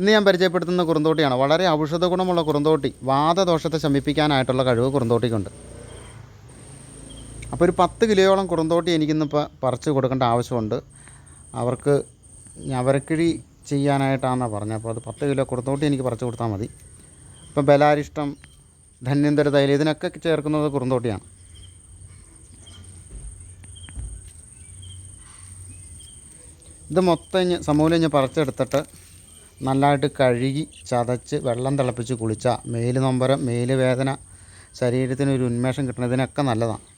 ഇന്ന് ഞാൻ പരിചയപ്പെടുത്തുന്ന കുറുന്തോട്ടിയാണ്. വളരെ ഔഷധ ഗുണമുള്ള കുറുന്തോട്ടി. വാദദോഷത്തെ ശമിപ്പിക്കാനായിട്ടുള്ള കഴിവ് കുറുന്തോട്ടിക്കുണ്ട്. അപ്പോൾ ഒരു പത്ത് കിലോയോളം കുറുന്തോട്ടി എനിക്കിന്നിപ്പോൾ പറിച്ചു കൊടുക്കേണ്ട ആവശ്യമുണ്ട്. അവർക്ക് ഞവരക്കിഴി ചെയ്യാനായിട്ടാണെന്നാണ് പറഞ്ഞത്. അപ്പോൾ അത് പത്ത് കിലോ കുറുന്തോട്ടി എനിക്ക് പറിച്ചു കൊടുത്താൽ മതി. ഇപ്പം ബലാരിഷ്ടം ധന്യന്തര തൈല ഇതിനൊക്കെ ചേർക്കുന്നത് കുറുന്തോട്ടിയാണ്. ഇത് മൊത്തം സമൂലം ഇഞ്ഞ് പറിച്ചെടുത്തിട്ട് നല്ലതായിട്ട് കഴുകി ചതച്ച് വെള്ളം തിളപ്പിച്ച് കുളിച്ചാൽ മേൽ നൊമ്പരം മേൽ വേദന ശരീരത്തിന് ഒരു ഉന്മേഷം കിട്ടുന്നതിനൊക്കെ നല്ലതാണ്